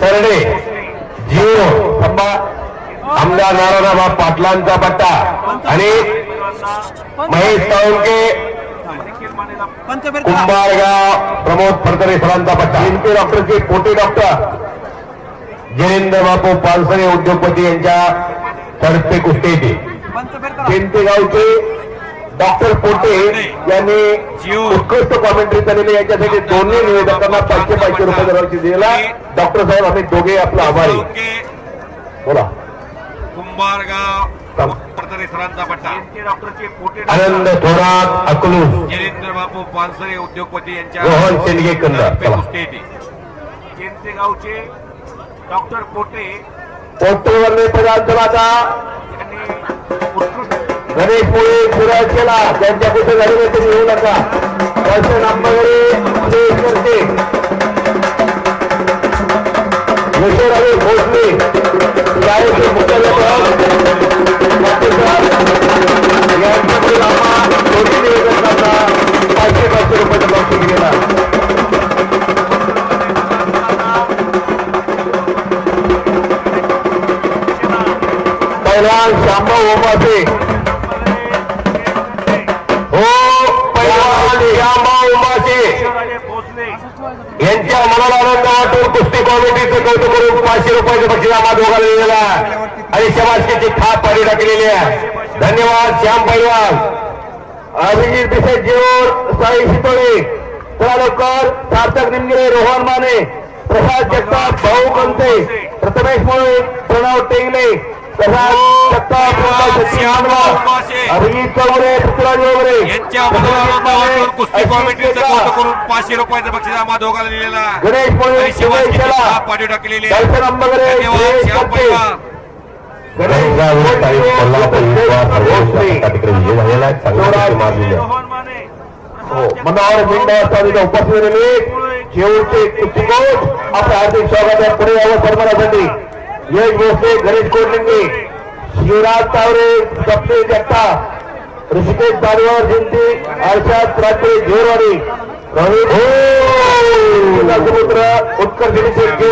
सरडे जिओ थांबा आमदार नारायणराव पाटलांचा पट्टा आणि महेश साळुंके कुंभारगाव प्रमोद फडतरे सरांचा पट्टा. एनपी डॉक्टरचे पोटे डॉक्टर. जयेंद्र बापू पालसरे उद्योगपती यांच्या तर्फे कुस्ती येते. केंते गावचे डॉक्टर पोटे यांनी उत्कृष्ट कॉमेंट्री केलेली यांच्यासाठी दोन्ही निवेदकांना पाचशे पाचशे रुपये दरवर्षी दिलेला डॉक्टर साहेब आम्ही दोघे आपला आभारी. बोला. कुंभारगाव पट्टा. पोटे आनंद थोरात अकलूज जयेंद्र बापू पानसरे उद्योगपती यांच्या रोहन शेंडगे कंद तर्फे चला. कुस्ती येते. केंद्रे गावचे डॉक्टर पोटे पोट्टेवरले पदार्थ आता उत्कृष्ट गणेश मुळे सुराज केला. त्यांच्या कुठे झालेले तुम्ही येऊ नका. दर्शन आंबागडे करते. यशोरावे भोसले. शाळेचे मुख्याध्यापक डॉक्टर आम्हा निवेदकांना पाचशे पाचशे रुपयाचा बक्षीस गेला. पहिला शांबा ओमासे यांच्या मनाला आनंद वाटून कुस्ती कॉमिटीचं कौतुक करून पाचशे रुपयाचं बक्षीस आम्हा दोघांना दिलेलं आहे. आणि शबासकीची थाप पाणी टाकलेली आहे. धन्यवाद श्याम पैलवान. अभिजित पिसे जेऊर साई शितोळे. कुळालोकर सार्थक निमगिरे रोहन माने प्रसाद जगताप भाऊ कंते प्रथमेश मुळे प्रणव टेंगले. यांच्या कुस्ती कौतुक करून पाचशे रुपयाचं बक्षीस आम्हा दोघांना पाठी टाकलेली धन्यवाद श्याम हो, मनावर मिंड उपस्थित झालेले शेवटचे कुस्तीकोच आपलं हार्दिक स्वागत आहे. पुढे यावं सन्मानासाठी यश भोसले गणेश कोटलिंगे शिवराज तावरे सप्ते जगता ऋषिकेश दारवार जयंती अर्षाद रात्री झेरवाडी रोहित हो समुद्र उत्कर्ष निषेध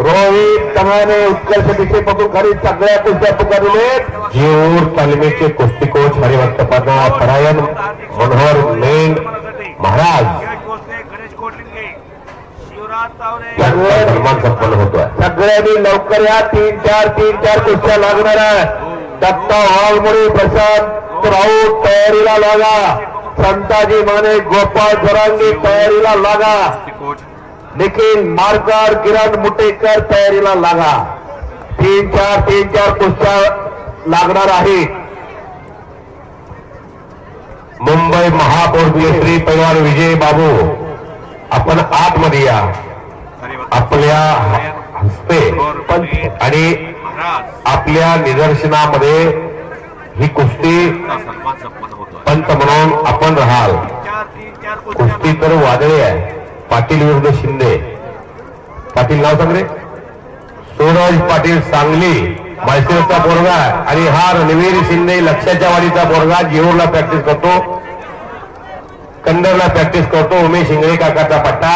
रोहित तमाने उत्कर्ष दिशे पकडून खाली सगळ्या कुस्त्या पुकारले जेऊर तालमीचे कुस्ती कोच हरिभक्तपदा परायण मनोहर मेंढ महाराज गणेश कोटलिंगे संपन्न होतोय. सगळ्यांनी लवकर या. तीन चार तीन चार कुस्त्या लागणार आहे. दत्ता वाघमोडी प्रशांत राऊत तयारीला लागा. संताजी माने गोपाळ जरांगी तयारीला लागा. निखिल मारकर किरण मुटेकर तयारीला लागा. तीन चार तीन चार कुस्त्या लागणार आहे. मुंबई महापौर केसरी पैलवान विजय बाबू आपण आतमध्ये या. आपल्या हस्ते आणि आपल्या निदर्शनामध्ये ही कुस्ती पंत म्हणून आपण राहाल. कुस्ती तर वादळी आहे. पाटील विरुद्ध शिंदे. पाटील नाव सांगले सूरज पाटील सांगली मायसेरचा पोरगा आणि हा रणवीर शिंदे लक्षाच्या वाडीचा पोरगा जेऊरला प्रॅक्टिस करतो. कंदरला प्रॅक्टिस करतो. उमेश इंगळे काकाचा पट्टा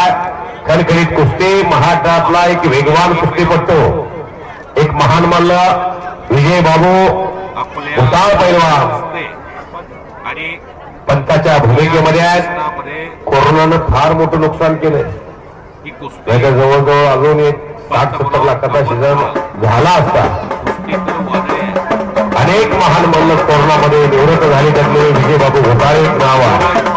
खणखणीत कुस्ती महाराष्ट्रातला एक वेगवान कुस्तीपट्टू एक महान मानला विजय बाबू आपल्या उताळ पैलवान. आणि पंताच्या भूमिकेमध्ये आहेत. कोरोनानं फार मोठं नुकसान केलंय. त्याच्या जवळजवळ अजून एक साठ सत्तर लाखाचा सीझन झाला असता. अनेक महान मल्ल कोरोनामध्ये निवृत्त झाले त्यातले विजयबाबू घोटाळे एक नाव आहे.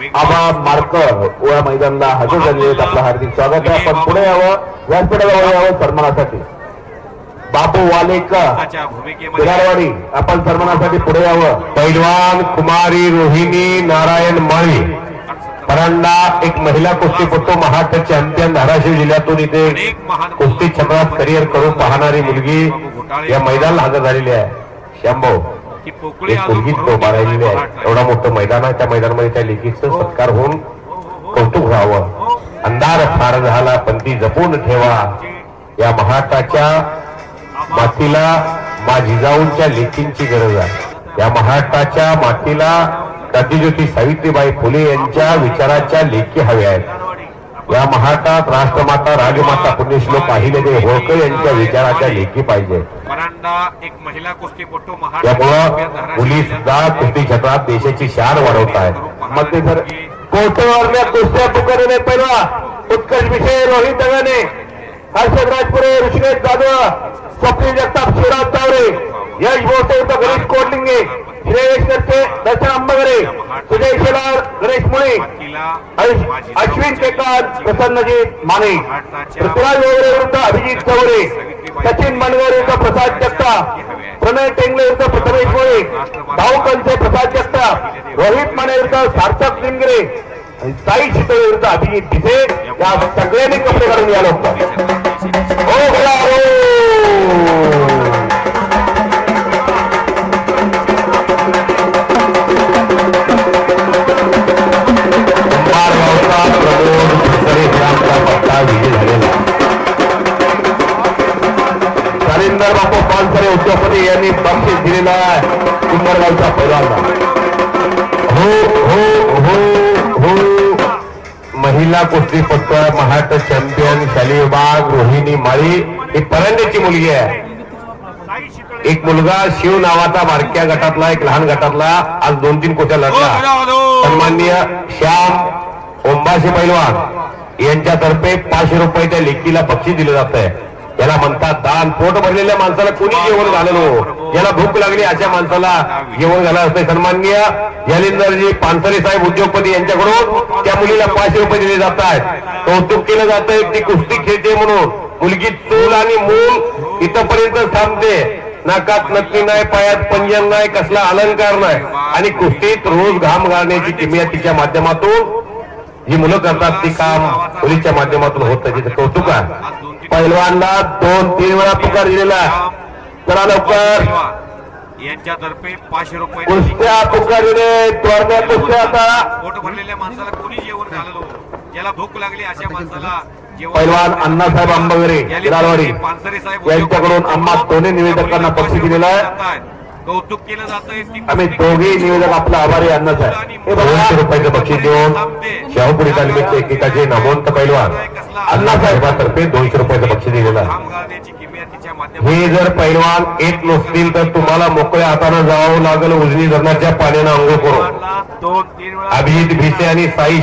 आबा मारकर या मैदानला हजर झाले आहेत. आपलं हार्दिक स्वागत आहे. आपण पुढे यावं. व्यासपीठाला यावं सन्मानासाठी. बापू वालेकर त्याच्या आपण सन्मानासाठी पुढे यावं. पैलवान कुमारी रोहिणी नारायण माळी. परांडा एक महिला कुस्तीपटू महाराष्ट्र चॅम्पियन धाराशिव जिल्ह्यातून इथे कुस्ती क्षेत्रात करिअर करून पाहणारी मुलगी या मैदानाला हजर झालेली आहे. शंभो. की पोकळी एवढा मोठं मैदान आहे त्या मैदानामध्ये त्या लेखीचं सत्कार होऊन कौतुक व्हावं. अंधार फार झाला पण ती जपून ठेवा. या महाटाच्या मातीला मा जिजाऊंच्या लेखींची गरज आहे. या महाराष्ट्राच्या मातीला क्रांतिज्योती सावित्रीबाई फुले यांच्या विचाराच्या लेखी हव्या आहेत. या महाराष्ट्रात राष्ट्रमाता राजमाता पुण्यश्लोक अहिल्यादेवी होळकर यांच्या विचाराच्या लेखी पाहिजे. एक महिला कुस्तीपटू त्यामुळं मुली सुद्धा कुस्ती क्षेत्रात देशाची शान वाढवत आहेत मग ते जर कोटवरल्या कुस्त्या पुकारले पहिला उत्कर्ष विषय रोहित दगाने. हर्षद राजपुरे ऋषिकेश जाधव स्वप्नील जगताप शिवराज तावरे यश भोसले गणेश कोटलिंगे. श्रेयश करते दर्शन अंबगरे सुजय शेलार गणेश मुळे अश- अश्विन केकार प्रसन्नजीत माने पृथ्वीराज वगैरे विरुद्ध अभिजित चौरे सचिन मनगर विरुद्ध प्रसाद जगताप प्रणय टेंगले विरुद्ध प्रथमेश मोळे भाऊकंचे प्रसाद जगताप रोहित माने विरुद्ध सार्थक लिंगरे साई शितळे विरुद्ध अभिजित भिसे या सगळ्यांनी कपडे काढून या लोक हो बोला हो. कुंभारगावच्या पैलवानला हो हो हो हो. महिला कुस्तीपटू आहे महाराष्ट्र चॅम्पियन शाली विभाग रोहिणी माळी. ही परंड्याची मुलगी आहे. एक मुलगा शिव नावाचा बारक्या गटातला एक लहान गटातला. आज दोन तीन कोट्या लढला. सन्माननीय श्याम ओंबाशी पैलवान. यांच्यातर्फे पाचशे रुपये त्या लेखीला बक्षीस दिलं जात आहे याला म्हणतात दान पोट भरलेल्या माणसाला कोणी जेवण घाललो? याला भूक लागली अशा माणसाला जेवण घाला असते. सन्माननीय जालिंदरजी पानसरे साहेब उद्योगपती यांच्याकडून त्या मुलीला पाचशे रुपये दिले जात आहेत कौतुक केलं जातंय ती कुस्ती खेळते म्हणून. मुलगी चूल आणि मूल इथपर्यंत थांबते. नाकात नक्की नाही पायात पंजन नाही कसला अलंकार नाही. आणि कुस्तीत रोज घाम घालण्याची किमया तिच्या माध्यमातून जी मुलं करतात ती काम मुलीच्या माध्यमातून होत आहे तिचं कौतुक आहे. पैलवानला दोन तीन वेळा पुकार दिलेला आहे. चला लवकर. यांच्यातर्फे पाचशे रुपये कुस्त्या पुकार दिले. त्वरण्या कुस्त्या आता. पोट भरलेल्या माणसाला कोणी जेवण घाललो? ज्याला भूक लागली अशा माणसाला पैलवान अण्णासाहेब आंबगरे लालवाडी पानसरे साहेब यांच्याकडून आम्हा दोन्ही निवेदकांना बक्षीस दिलेलं आहे. कौतुक केलं जातंय आम्ही दोघे निवेदक आपला आभारी अन्नच आहे. दोनशे रुपयाचं बक्षीस देऊन शाहूपुरी तालमीचे एकेकाचे नामवंत पैलवान. अण्णासाहेबांतर्फे दोनशे रुपयाचं बक्षीस दिलेलं आहे. हे जर पैलवान येत नसतील तर तुम्हाला मोकळ्या हातानं जावं लागेल. उजनी धरणाच्या पाण्यानं अंघोळ करून अभिजित भिसे आणि साई